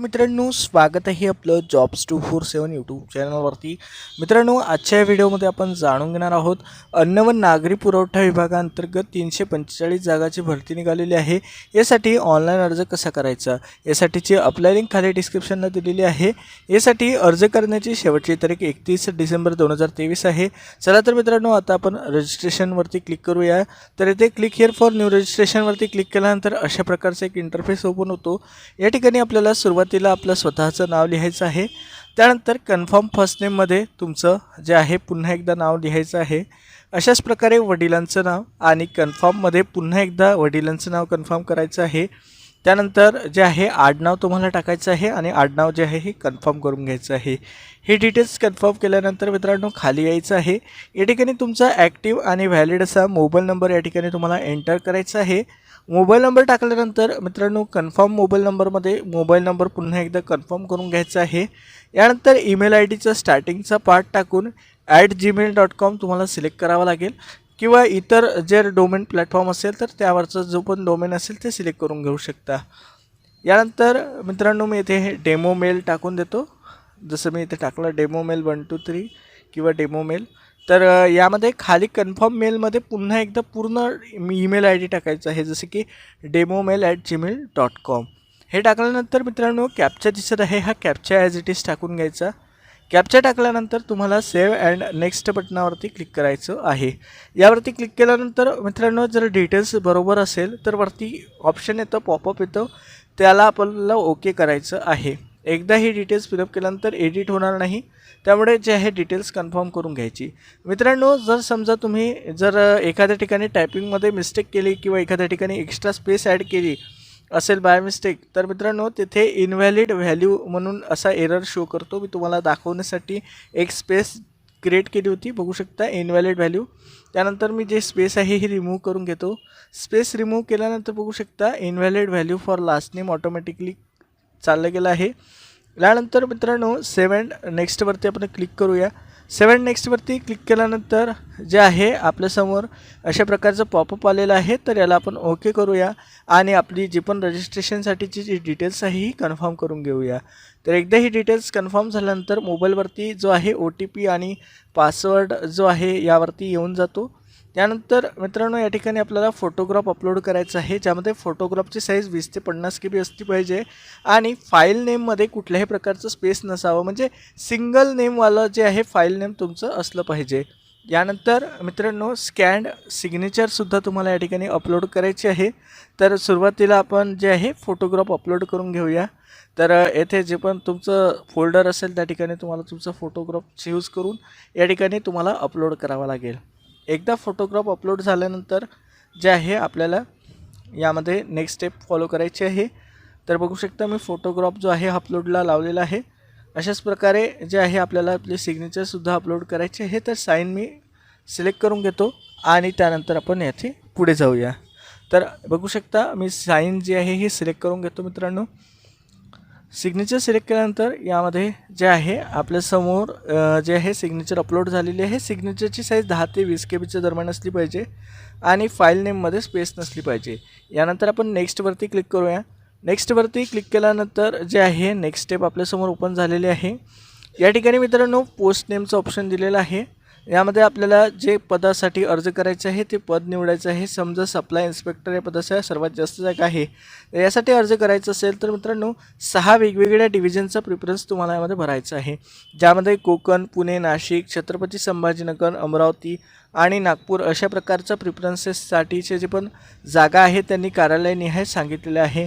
मित्रांनो स्वागत आहे आपलं jobs two four seven YouTube चॅनलवरती मित्रांनो आजच्या व्हिडिओमध्ये आपण जाणून घेणार आहोत अन्न व नागरी पुरवठा विभागाअंतर्गत तीनशे पंचेचाळीस जागाची भरती निघालेली आहे. यासाठी ऑनलाईन अर्ज कसा करायचा? यासाठीची अप्लाय लिंक खाली डिस्क्रिप्शनला दिलेली आहे. यासाठी अर्ज करण्याची शेवटची तारीख एकतीस डिसेंबर दोन हजार तेवीस आहे. चला तर मित्रांनो आता आपण रजिस्ट्रेशनवरती क्लिक करूया. तर येथे क्लिक हिअर फॉर न्यू रजिस्ट्रेशनवरती क्लिक केल्यानंतर अशा प्रकारचा एक इंटरफेस ओपन होतो. या ठिकाणी आपल्याला सुरुवात सुरुवातीला आपलं स्वतःचं नाव लिहायचं आहे. त्यानंतर कन्फर्म फर्स्ट नेममध्ये तुमचं जे आहे पुन्हा एकदा नाव लिहायचं आहे. अशाच प्रकारे वडिलांचं नाव आणि कन्फर्ममध्ये पुन्हा एकदा वडिलांचं नाव कन्फर्म करायचं आहे. त्यानंतर जे आहे आडनाव तुम्हाला टाकायचं आहे आणि आडनाव जे आहे हे कन्फर्म करून घ्यायचं आहे. हे डिटेल्स कन्फर्म केल्यानंतर मित्रांनो खाली यायचं आहे. या ठिकाणी तुमचा ॲक्टिव्ह आणि व्हॅलिड असा मोबाईल नंबर या ठिकाणी तुम्हाला एंटर करायचा आहे. मोबाईल नंबर टाकल्यानंतर मित्रांनो कन्फर्म मोबाईल नंबरमध्ये मोबाईल नंबर पुन्हा एकदा कन्फर्म करून घ्यायचा आहे. यानंतर ईमेल आय डीचा स्टार्टिंगचा पार्ट टाकून ॲट जीमेल डॉट कॉम तुम्हाला सिलेक्ट करावा लागेल. किंवा इतर जे डोमेन प्लॅटफॉर्म असेल तर त्यावरचा जो पण डोमेन असेल ते सिलेक्ट करून घेऊ शकता. यानंतर मित्रांनो मी इथे हे डेमो मेल टाकून देतो. जसं मी इथे टाकलं demo mail one two three किंवा डेमो मेल तर यामध्ये खाली कन्फर्म मेलमध्ये पुन्हा एकदा पूर्ण ईमेल आय डी टाकायचं आहे. जसं की demo mail at Gmail dot com हे टाकल्यानंतर मित्रांनो कॅप्चा दिसत आहे. हा कॅप्चा ॲज इट इज टाकून घ्यायचा. कॅप्चा टाकल्यानंतर तुम्हाला सेव्ह अँड नेक्स्ट बटनावरती क्लिक करायचं आहे. यावरती क्लिक केल्यानंतर मित्रांनो जर डिटेल्स बरोबर असेल तर वरती ऑप्शन येतं पॉपअप येतं. त्याला आपल्याला ओके करायचं आहे. एकदा ही डिटेल्स फिलअप केल्यानंतर एडिट होणार नाही. त्यामुळे जे आहे डिटेल्स कन्फर्म करून घ्यायची. मित्रांनो जर समजा तुम्ही जर एखाद्या ठिकाणी टायपिंगमध्ये मिस्टेक केली किंवा एखाद्या ठिकाणी एक्स्ट्रा स्पेस ॲड केली असेल बाय मिस्टेक तर मित्रांनो तिथे इनव्हॅलिड व्हॅल्यू म्हणून असा एरर शो करतो. मी तुम्हाला दाखवण्यासाठी एक स्पेस क्रिएट केली होती. बघू शकता इनव्हॅलिड व्हॅल्यू त्यानंतर मी जे स्पेस आहे ही रिमूव्ह करून घेतो. स्पेस रिमूव्ह केल्यानंतर बघू शकता invalid value for last name automatically चाललं गेलं आहे. यानंतर मित्रांनो सेवन नेक्स्टवरती आपण क्लिक करूया. सेवन नेक्स्टवरती क्लिक केल्यानंतर जे आहे आपल्यासमोर अशा प्रकारचं पॉपअप आलेलं आहे तर याला आपण ओके करूया आणि आपली जी पण रजिस्ट्रेशनसाठीची जी डिटेल्स आहे ही कन्फर्म करून घेऊया. तर एकदा ही डिटेल्स कन्फर्म झाल्यानंतर मोबाईलवरती जो आहे ओ टी पी आणि पासवर्ड जो आहे यावरती येऊन जातो. त्यानंतर मित्रांनो या ठिकाणी आपल्याला फोटोग्राफ अपलोड करायचा आहे ज्यामध्ये फोटोग्राफची साईज वीस ते पन्नास के बी असली पाहिजे. आणि फाईल नेममध्ये कुठल्याही प्रकारचं स्पेस नसावं म्हणजे सिंगल नेमवालं जे आहे फाईल नेम तुमचं असलं पाहिजे. यानंतर मित्रांनो स्कॅन्ड सिग्नेचरसुद्धा तुम्हाला या ठिकाणी अपलोड करायचे आहे. तर सुरुवातीला आपण जे आहे फोटोग्राफ अपलोड करून घेऊया. तर येथे जे पण तुमचं फोल्डर असेल त्या ठिकाणी तुम्हाला तुमचं फोटोग्राफ चूज करून या ठिकाणी तुम्हाला अपलोड करावा लागेल. एकदा फोटोग्राफ अपलोड झाल्यानंतर जे आहे आपल्याला यामध्ये नेक्स्ट स्टेप फॉलो करायची आहे. तर बघू शकता मी फोटोग्राफ जो आहे अपलोडला लावलेला आहे. अशाच प्रकारे जे आहे आपल्याला आपले सिग्नेचरसुद्धा अपलोड करायचे आहे. तर साईन मी सिलेक्ट करून घेतो आणि त्यानंतर आपण याचे पुढे जाऊया. तर बघू शकता मी साईन जी आहे हे सिलेक्ट करून घेतो मित्रांनो. सिग्नेचर सिलेक्ट केल्यानंतर यामध्ये जे आहे आपल्यासमोर जे आहे सिग्नेचर अपलोड झालेली आहे. सिग्नेचरची साईज दहा ते वीस के बीच्या दरम्यान असली पाहिजे आणि फाईल नेममध्ये स्पेस नसली पाहिजे. यानंतर आपण नेक्स्टवरती क्लिक करूया. नेक्स्टवरती क्लिक केल्यानंतर जे आहे नेक्स्ट स्टेप आपल्यासमोर ओपन झालेले आहे. या ठिकाणी मित्रांनो पोस्ट नेमचं ऑप्शन दिलेलं आहे. यामध्ये आपल्याला जे पदासाठी अर्ज करायचे आहे ते पद निवडायचं आहे. समजा सप्लाय इन्स्पेक्टर या पदाच्या सर्वात जास्त जागा आहे. यासाठी अर्ज करायचं असेल तर मित्रांनो सहा वेगवेगळ्या डिव्हिजनचा प्रिफरन्स तुम्हाला यामध्ये भरायचा आहे. ज्यामध्ये कोकण पुणे नाशिक छत्रपती संभाजीनगर अमरावती आणि नागपूर अशा प्रकारच्या प्रिफरन्सेससाठीचे जे पण जागा आहे त्यांनी कार्यालयनिहाय सांगितलेले आहे.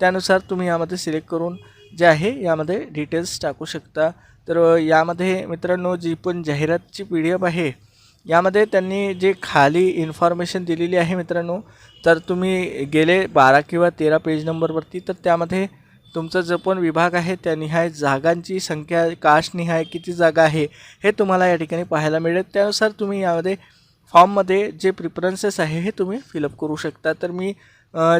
त्यानुसार तुम्ही यामध्ये सिलेक्ट करून जे आहे यामध्ये डिटेल्स टाकू शकता. तर यामध्ये मित्रांनो जी पण जाहिरातची पी डी एफ आहे यामध्ये त्यांनी जे खाली इन्फॉर्मेशन दिलेली आहे मित्रांनो तर तुम्ही गेले बारा किंवा तेरा पेज नंबरवरती तर त्यामध्ये तुमचा जो पण विभाग आहे त्या निहाय जागांची संख्या कास्टनिहाय किती जागा आहे हे तुम्हाला या ठिकाणी पाहायला मिळेल. त्यानुसार तुम्ही यामध्ये फॉर्ममध्ये जे प्रिफरन्सेस आहे हे तुम्ही फिलअप करू शकता. तर मी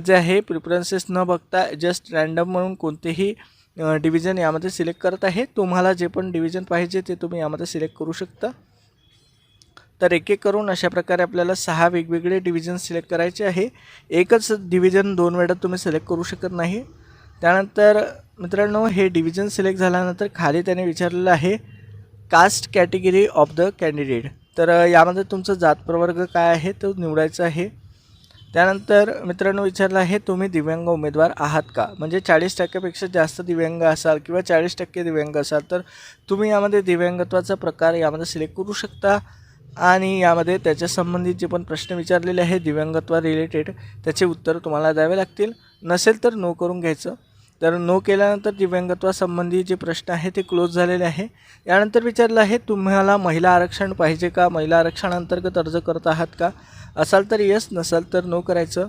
जे आहे प्रिफरन्सेस न बघता जस्ट रँडम म्हणून कोणतेही डिव्हिजन यामध्ये सिलेक्ट करत आहे. तुम्हाला जे पण डिव्हिजन पाहिजे ते तुम्ही यामध्ये सिलेक्ट करू शकता. तर एक एक करून अशा प्रकारे आपल्याला सहा वेगवेगळे डिव्हिजन सिलेक्ट करायचे आहे. एकच डिव्हिजन दोन वेळा तुम्ही सिलेक्ट करू शकत नाही. त्यानंतर मित्रांनो हे डिव्हिजन सिलेक्ट झाल्यानंतर खाली त्याने विचारलेलं आहे caste category of the candidate तर यामध्ये तुमचं जात प्रवर्ग काय आहे? तो निवडायचा आहे. त्यानंतर मित्रांनो विचारलं आहे तुम्ही दिव्यांग उमेदवार आहात का? म्हणजे चाळीस टक्क्यापेक्षा जास्त दिव्यांग असाल किंवा चाळीस टक्के दिव्यांग असाल तर तुम्ही यामध्ये दिव्यांगत्वाचा प्रकार यामध्ये सिलेक्ट करू शकता. आणि यामध्ये त्याच्या संबंधित जे पण प्रश्न विचारलेले आहे दिव्यांगत्वा रिलेटेड त्याचे उत्तर तुम्हाला द्यावे लागतील. नसेल तर नो करून घ्यायचं. तर नो केल्यानंतर दिव्यांगत्वासंबंधी जे प्रश्न आहे ते क्लोज झालेले आहे. यानंतर विचारलं आहे तुम्हाला महिला आरक्षण पाहिजे का? महिला आरक्षणांतर्गत अर्ज करत आहात का? असाल तर यस नसाल तर नो करायचं.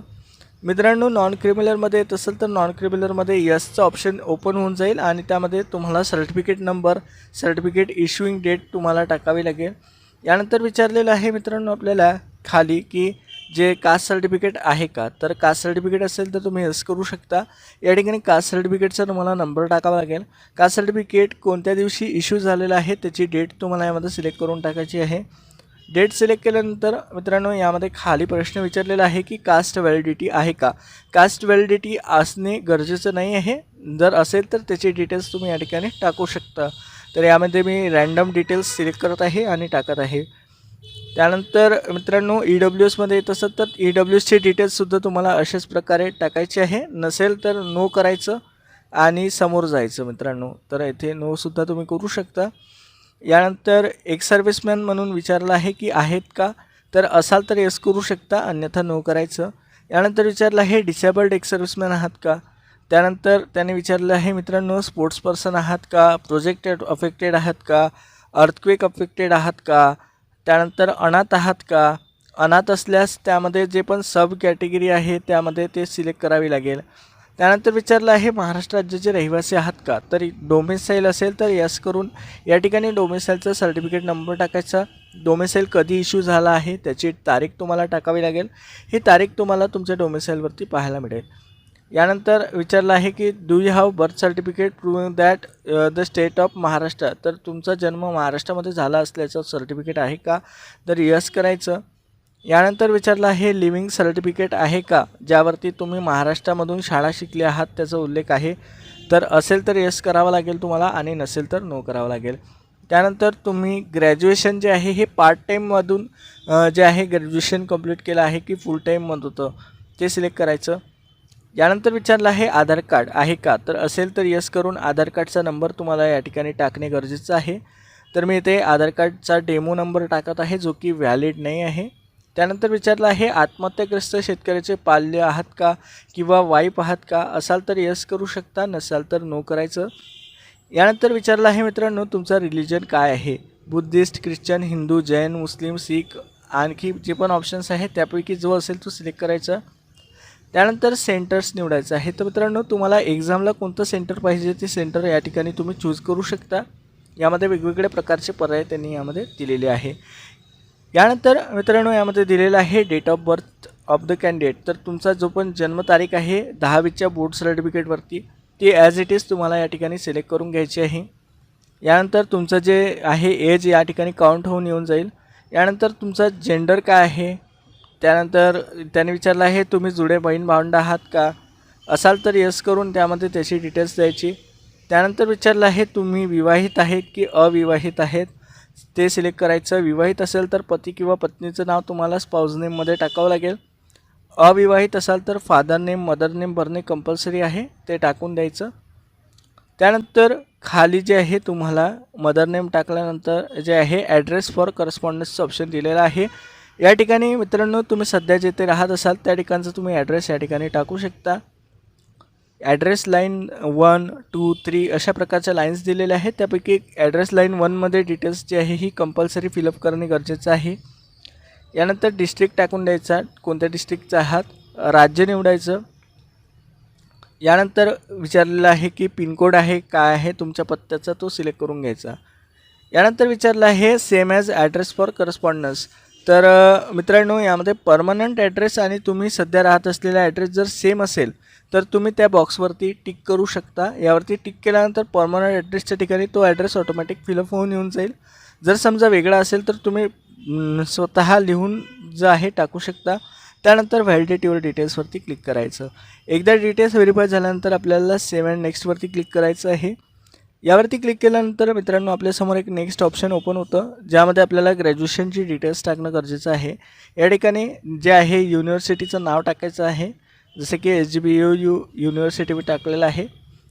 मित्रांनो नॉन क्रिमिनलमध्ये येत असेल तर नॉन क्रिमिनलमध्ये यसचं ऑप्शन ओपन होऊन जाईल आणि त्यामध्ये तुम्हाला certificate number certificate issuing date तुम्हाला टाकावी लागेल. यानंतर विचारलेलं आहे मित्रांनो आपल्याला खाली की जे कास्ट सर्टिफिकेट आहे का? तर कास्ट सर्टिफिकेट असेल तर तुम्ही यस करू शकता. या ठिकाणी कास्ट सर्टिफिकेटचा तुम्हाला नंबर टाकावा लागेल. कास्ट सर्टिफिकेट कोणत्या दिवशी इश्यू झालेलं आहे त्याची डेट तुम्हाला यामध्ये सिलेक्ट करून टाकायची आहे. डेट सिलेक्ट केल्यानंतर मित्रांनो यामध्ये खाली प्रश्न विचारलेला आहे की कास्ट व्हॅलिडिटी आहे का? कास्ट व्हॅलिडिटी असणे गरजेचं नाही आहे. जर असेल तर त्याचे डिटेल्स तुम्ही या ठिकाणी टाकू शकता. तर यामध्ये मी रॅन्डम डिटेल्स सिलेक्ट करत आहे आणि टाकत आहे. त्यानंतर मित्रांनो ई डब्ल्यू एसमध्ये येत असत तर ई डब्ल्यू एसचे डिटेल्ससुद्धा तुम्हाला अशाच प्रकारे टाकायचे आहे. नसेल तर नो करायचं आणि समोर जायचं मित्रांनो. तर येथे नोसुद्धा तुम्ही करू शकता. यानंतर एक सर्व्हिसमॅन म्हणून विचारलं आहे की आहेत का? तर असाल तर येस करू शकता अन्यथा नो करायचं. यानंतर विचारलं आहे डिसेबल्ड एक सर्व्हिसमॅन आहात का? त्यानंतर त्याने विचारलं आहे मित्रांनो स्पोर्ट्स पर्सन आहात का? प्रोजेक्टेड अफेक्टेड आहात का? अर्थक्वेक अफेक्टेड आहात का? त्यानंतर अनाथ आहात का? अनाथ असल्यास त्यामध्ये जे पण सब कॅटेगरी आहे त्यामध्ये ते सिलेक्ट करावी लागेल. त्यानंतर विचारलं आहे महाराष्ट्र राज्याचे रहिवासी आहात का? तर डोमेसाईल असेल तर यस करून या ठिकाणी डोमेसाईलचा सर्टिफिकेट नंबर टाकायचा. डोमेसाईल कधी इश्यू झाला आहे त्याची तारीख तुम्हाला टाकावी लागेल. ही तारीख तुम्हाला तुमच्या डोमेसाईलवरती पाहायला मिळेल. यानंतर विचारलं आहे की do you have birth certificate proving that the state of Maharashtra तर तुमचा जन्म महाराष्ट्रामध्ये झाला असल्याचं सर्टिफिकेट आहे का? तर यस करायचं. यानंतर विचारलं हे लिव्हिंग सर्टिफिकेट आहे का? ज्यावरती तुम्ही महाराष्ट्रामधून शाळा शिकले आहात त्याचा उल्लेख आहे. तर असेल तर यस करावं लागेल तुम्हाला आणि नसेल तर नो करावं लागेल. त्यानंतर तुम्ही ग्रॅज्युएशन जे आहे हे पार्ट टाईममधून जे आहे ग्रॅज्युएशन कंप्लीट केलं आहे की फुल टाईममधून होतं? ते सिलेक्ट करायचं. यानंतर विचारलं आहे आधार कार्ड आहे का? तर असेल तर यस करून आधार कार्डचा नंबर तुम्हाला या ठिकाणी टाकणे गरजेचं आहे. तर मी इथे आधार कार्डचा डेमो नंबर टाकत आहे जो की व्हॅलिड नाही आहे. त्यानंतर विचारलं हे आत्महत्याग्रस्त शेतकऱ्याचे पाल्य आहात का किंवा वाईफ आहात का? असाल तर यस करू शकता नसाल तर नो करायचं. यानंतर विचारलं आहे मित्रांनो तुमचा रिलिजन काय आहे? Buddhist Christian Hindu Jain Muslim Sikh आणखी जे पण ऑप्शन्स आहेत त्यापैकी जो असेल तो सिलेक्ट करायचा. त्यानंतर सेंटर्स निवडायचं. आहे तर मित्रांनो तुम्हाला एक्झामला कोणतं सेंटर पाहिजे? ते सेंटर या ठिकाणी तुम्ही चूज करू शकता. यामध्ये वेगवेगळ्या प्रकारचे पर्याय त्यांनी यामध्ये दिलेले आहे. यानंतर मित्रांनो यामध्ये दिलेलं आहे date of birth of the candidate तर तुमचा जो पण जन्मतारीख आहे दहावीच्या बोर्ड सर्टिफिकेटवरती ती ॲज इट इज तुम्हाला या ठिकाणी सिलेक्ट करून घ्यायची आहे. यानंतर तुमचं जे आहे एज या ठिकाणी काउंट होऊन येऊन जाईल. यानंतर तुमचा जेंडर काय आहे? त्यानंतर त्याने विचारलं आहे तुम्ही जुडे बहीण भावंड आहात का? असाल तर यस करून त्यामध्ये त्याची डिटेल्स द्यायची. त्यानंतर विचारलं आहे तुम्ही विवाहित आहेत की अविवाहित आहेत? ते सिलेक्ट करायचं. विवाहित असेल तर पती किंवा पत्नीचं नाव तुम्हाला स्पाऊज नेममध्ये टाकावं लागेल. अविवाहित असाल तर फादर नेम मदर नेम भरणे कंपल्सरी आहे. ते टाकून द्यायचं. त्यानंतर खाली जे आहे तुम्हाला मदर नेम टाकल्यानंतर जे आहे ॲड्रेस फॉर करस्पॉन्डन्सचं ऑप्शन दिलेलं आहे. या ठिकाणी मित्रांनो तुम्ही सध्या जिथे राहत असाल त्या ठिकाणचं तुम्ही ॲड्रेस या ठिकाणी टाकू शकता. Address line one two three अशा प्रकारच्या लाईन्स दिलेल्या आहेत. त्यापैकी ॲड्रेस लाईन वनमध्ये डिटेल्स जी आहे ही कंपल्सरी फिलअप करणे गरजेचं आहे. यानंतर डिस्ट्रिक्ट टाकून द्यायचा कोणत्या डिस्ट्रिक्टचा आहात राज्य निवडायचं. यानंतर विचारलेलं आहे की पिनकोड आहे काय आहे तुमच्या पत्त्याचा तो सिलेक्ट करून घ्यायचा. यानंतर विचारलं आहे same as address for correspondence तर मित्रांनो यामध्ये परमनंट ॲड्रेस आणि तुम्ही सध्या राहत असलेला ॲड्रेस जर सेम असेल तर तुम्ही त्या बॉक्सवरती टिक करू शकता. यावरती टिक केल्यानंतर परमनंट ॲड्रेसच्या ठिकाणी तो ॲड्रेस ऑटोमॅटिक फिलअप होऊन येऊन जाईल. जर समजा वेगळा असेल तर तुम्ही स्वतः लिहून जो आहे टाकू शकता. त्यानंतर व्हॅलिडिटीवर डिटेल्सवरती क्लिक करायचं. एकदा डिटेल्स व्हेरीफाय झाल्यानंतर आपल्याला सेव्ह अँड नेक्स्टवरती क्लिक करायचं आहे. यावरती क्लिक केल्यानंतर मित्रांनो आपल्यासमोर एक नेक्स्ट ऑप्शन ओपन होतं. ज्यामध्ये आपल्याला ग्रॅज्युएशनची डिटेल्स टाकणं गरजेचं आहे. या ठिकाणी जे आहे युनिव्हर्सिटीचं नाव टाकायचं आहे. जसं की H G B U U university मी टाकलेलं आहे.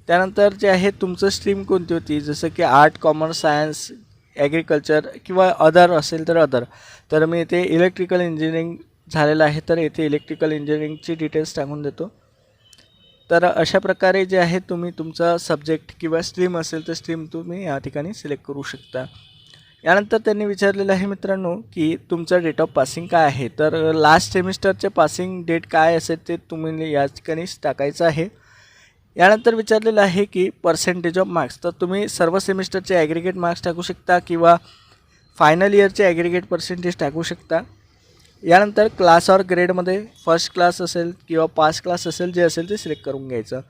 त्यानंतर जे आहे तुमचं स्ट्रीम कोणती होती? जसं की आर्ट कॉमर्स सायन्स ॲग्रिकल्चर किंवा अदर असेल तर अदर तर मी इथे इलेक्ट्रिकल इंजिनिअरिंग झालेलं आहे तर येथे इलेक्ट्रिकल इंजिनिअरिंगची डिटेल्स टाकून देतो. तर अशा प्रकारे जे आहे तुम्ही तुमचा सब्जेक्ट किंवा स्ट्रीम असेल तर स्ट्रीम तुम्ही या ठिकाणी सिलेक्ट करू शकता. यानंतर त्यांनी विचारलेलं आहे मित्रांनो की तुमचं डेट ऑफ पासिंग काय आहे? तर लास्ट सेमिस्टरचे पासिंग डेट काय असेल ते तुम्ही या ठिकाणीच टाकायचं आहे. यानंतर विचारलेलं आहे की पर्सेंटेज ऑफ मार्क्स तर तुम्ही सर्व सेमिस्टरचे ॲग्रिगेट मार्क्स टाकू शकता किंवा फायनल इयरचे ॲग्रिगेट पर्सेंटेज टाकू शकता. यानंतर क्लास ऑर ग्रेडमध्ये फर्स्ट क्लास असेल किंवा पास क्लास असेल जे असेल ते सिलेक्ट करून घ्यायचं.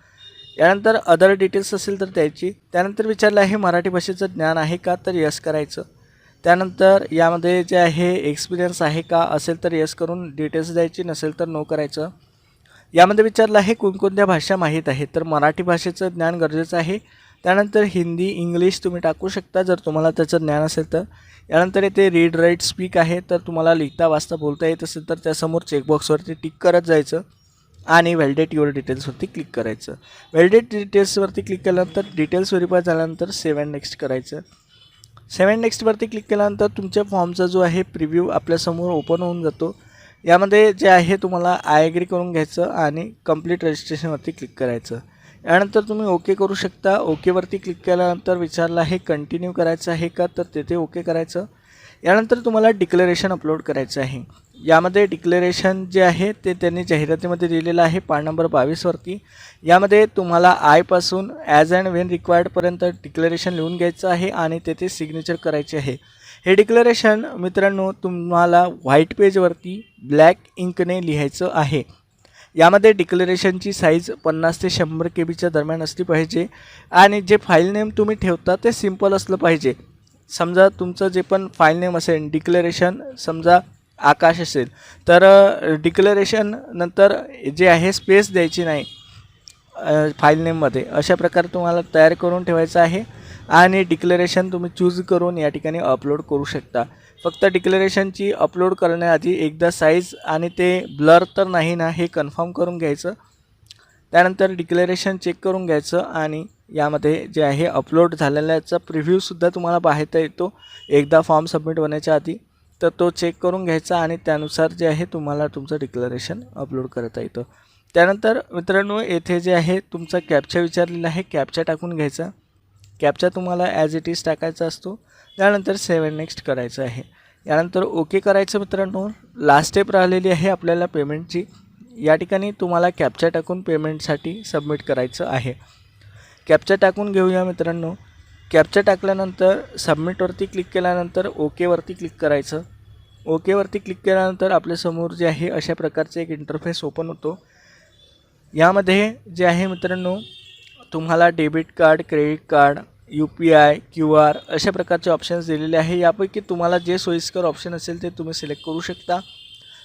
यानंतर अदर डिटेल्स असेल तर द्यायची त्यानंतर विचारलं आहे मराठी भाषेचं ज्ञान आहे का? तर यस करायचं. त्यानंतर यामध्ये जे आहे एक्सपिरियन्स आहे का? असेल तर यस करून डिटेल्स द्यायची नसेल तर नो करायचं. यामध्ये विचारलं आहे कोणकोणत्या भाषा माहीत आहेत? तर मराठी भाषेचं ज्ञान गरजेचं आहे. त्यानंतर हिंदी इंग्लिश तुम्ही टाकू शकता जर तुम्हाला त्याचं ज्ञान असेल तर. यानंतर येथे रीड राईट स्पीक आहे तर तुम्हाला लिहिता वाचता बोलता येत असेल तर त्यासमोर चेकबॉक्सवरती टिक करत जायचं आणि व्हॅलिडेट युअर डिटेल्सवरती क्लिक करायचं. व्हॅलिडेट डिटेल्सवरती क्लिक केल्यानंतर डिटेल्स व्हेरीफाय झाल्यानंतर सेव्ह अँड नेक्स्ट करायचं. सेवन नेक्स्टवरती क्लिक केल्यानंतर तुमच्या फॉर्मचा जो आहे प्रिव्ह्यू आपल्यासमोर ओपन होऊन जातो. यामध्ये जे आहे तुम्हाला आय ॲग्री करून घ्यायचं आणि कंप्लीट रजिस्ट्रेशनवरती क्लिक करायचं. यानंतर तुम्ही ओके करू शकता. ओकेवरती क्लिक केल्यानंतर विचारलं आहे कंटिन्यू करायचं आहे का? तर तेथे ओके करायचं. यानंतर तुम्हाला डिक्लेरेशन अपलोड करायचं आहे. यामध्ये डिक्लेरेशन जे आहे ते त्यांनी जाहिरातीमध्ये दिलेलं आहे पान नंबर बावीसवरती यामध्ये तुम्हाला आयपासून ॲज अँड वेन रिक्वायर्डपर्यंत डिक्लेरेशन लिहून घ्यायचं आहे आणि तेथे सिग्नेचर करायचे आहे. हे डिक्लेरेशन मित्रांनो तुम्हाला व्हाईट पेजवरती ब्लॅक इंकने लिहायचं आहे. यामध्ये डिक्लेरेशनची साईज पन्नास ते शंभर के बीच्या दरम्यान असली पाहिजे आणि जे फाईल नेम तुम्ही ठेवता ते सिंपल असलं पाहिजे. समजा तुमचं जे पण फाईल नेम असेल डिक्लेरेशन समजा आकाश असेल तर डिक्लेरेशन नंतर जे आहे स्पेस द्यायची नाही फाईल नेममध्ये अशा प्रकारे तुम्हाला तयार करून ठेवायचं आहे. आणि डिक्लेरेशन तुम्ही चूज करून या ठिकाणी अपलोड करू शकता. फक्त डिक्लेरेशनची अपलोड करण्याआधी एकदा साईज आणि ते ब्लर तर नाही ना हे कन्फर्म करून घ्यायचं. त्यानंतर डिक्लेरेशन चेक करून घ्यायचं आणि यामध्ये जे आहे अपलोड झालेल्याचा प्रिव्ह्यूसुद्धा तुम्हाला पाहता येतो. एकदा फॉर्म सबमिट होण्याच्या आधी तर तो चेक करून घ्यायचा आणि त्यानुसार जे आहे तुम्हाला तुमचं डिक्लरेशन अपलोड करता येतं. त्यानंतर मित्रांनो येथे जे आहे तुमचा कॅप्चा विचारलेला आहे कॅप्चा टाकून घ्यायचा. कॅप्चा तुम्हाला ॲज इट इज टाकायचा असतो. त्यानंतर सेवन नेक्स्ट करायचं आहे. यानंतर ओके करायचं मित्रांनो. लास्ट स्टेप राहिलेली आहे आपल्याला पेमेंटची या ठिकाणी तुम्हाला कॅप्चा टाकून पेमेंटसाठी सबमिट करायचं आहे. कॅप्चा टाकून घेऊया मित्रांनो. कॅप्चा टाकल्यानंतर सबमिटवरती क्लिक केल्यानंतर ओकेवरती क्लिक करायचं. ओकेवरती क्लिक केल्यानंतर आपल्यासमोर जे आहे अशा प्रकारचे एक इंटरफेस ओपन होतो. यामध्ये जे आहे मित्रांनो तुम्हाला debit card credit card U P I Q R अशा प्रकारचे ऑप्शन्स दिलेले आहे. यापैकी तुम्हाला जे सोयीस्कर ऑप्शन असेल ते तुम्ही सिलेक्ट करू शकता.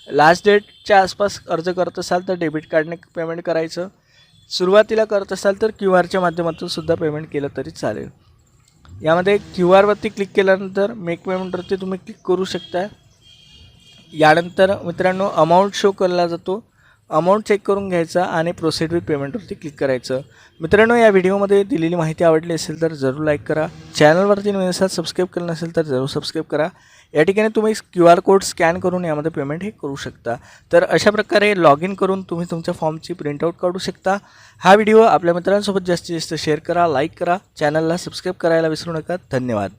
लास्ट डेटच्या आसपास अर्ज करत असाल तर डेबिट कार्डने पेमेंट करायचं. सुरुवातीला करत असाल तर क्यू आरच्या माध्यमातून सुद्धा पेमेंट केलं तरी चालेल. यामध्ये क्यू आरवरती क्लिक केल्यानंतर मेक पेमेंटवरती तुम्ही क्लिक करू शकता. यानंतर मित्रांनो अमाऊंट शो केला जातो. अमाऊंट चेक करून घ्यायचा आणि प्रोसीड विथ पेमेंटवरती क्लिक करायचं. मित्रांनो या व्हिडिओमध्ये दिलेली माहिती आवडली असेल तर जरूर लाईक करा. चॅनलवरती नवीन असाल सबस्क्राईब केलं नसेल तर जरूर सबस्क्राईब करा. या ठिकाणी तुम्ही क्यू आर कोड स्कॅन करून यामध्ये पेमेंट हे करू शकता. तर अशा प्रकारे लॉग इन करून तुम्ही तुमच्या फॉर्मची प्रिंटआउट काढू शकता. हा व्हिडिओ आपल्या मित्रांसोबत जास्तीत जास्त शेअर करा लाईक करा. चॅनलला सबस्क्राईब करायला विसरू नका. धन्यवाद.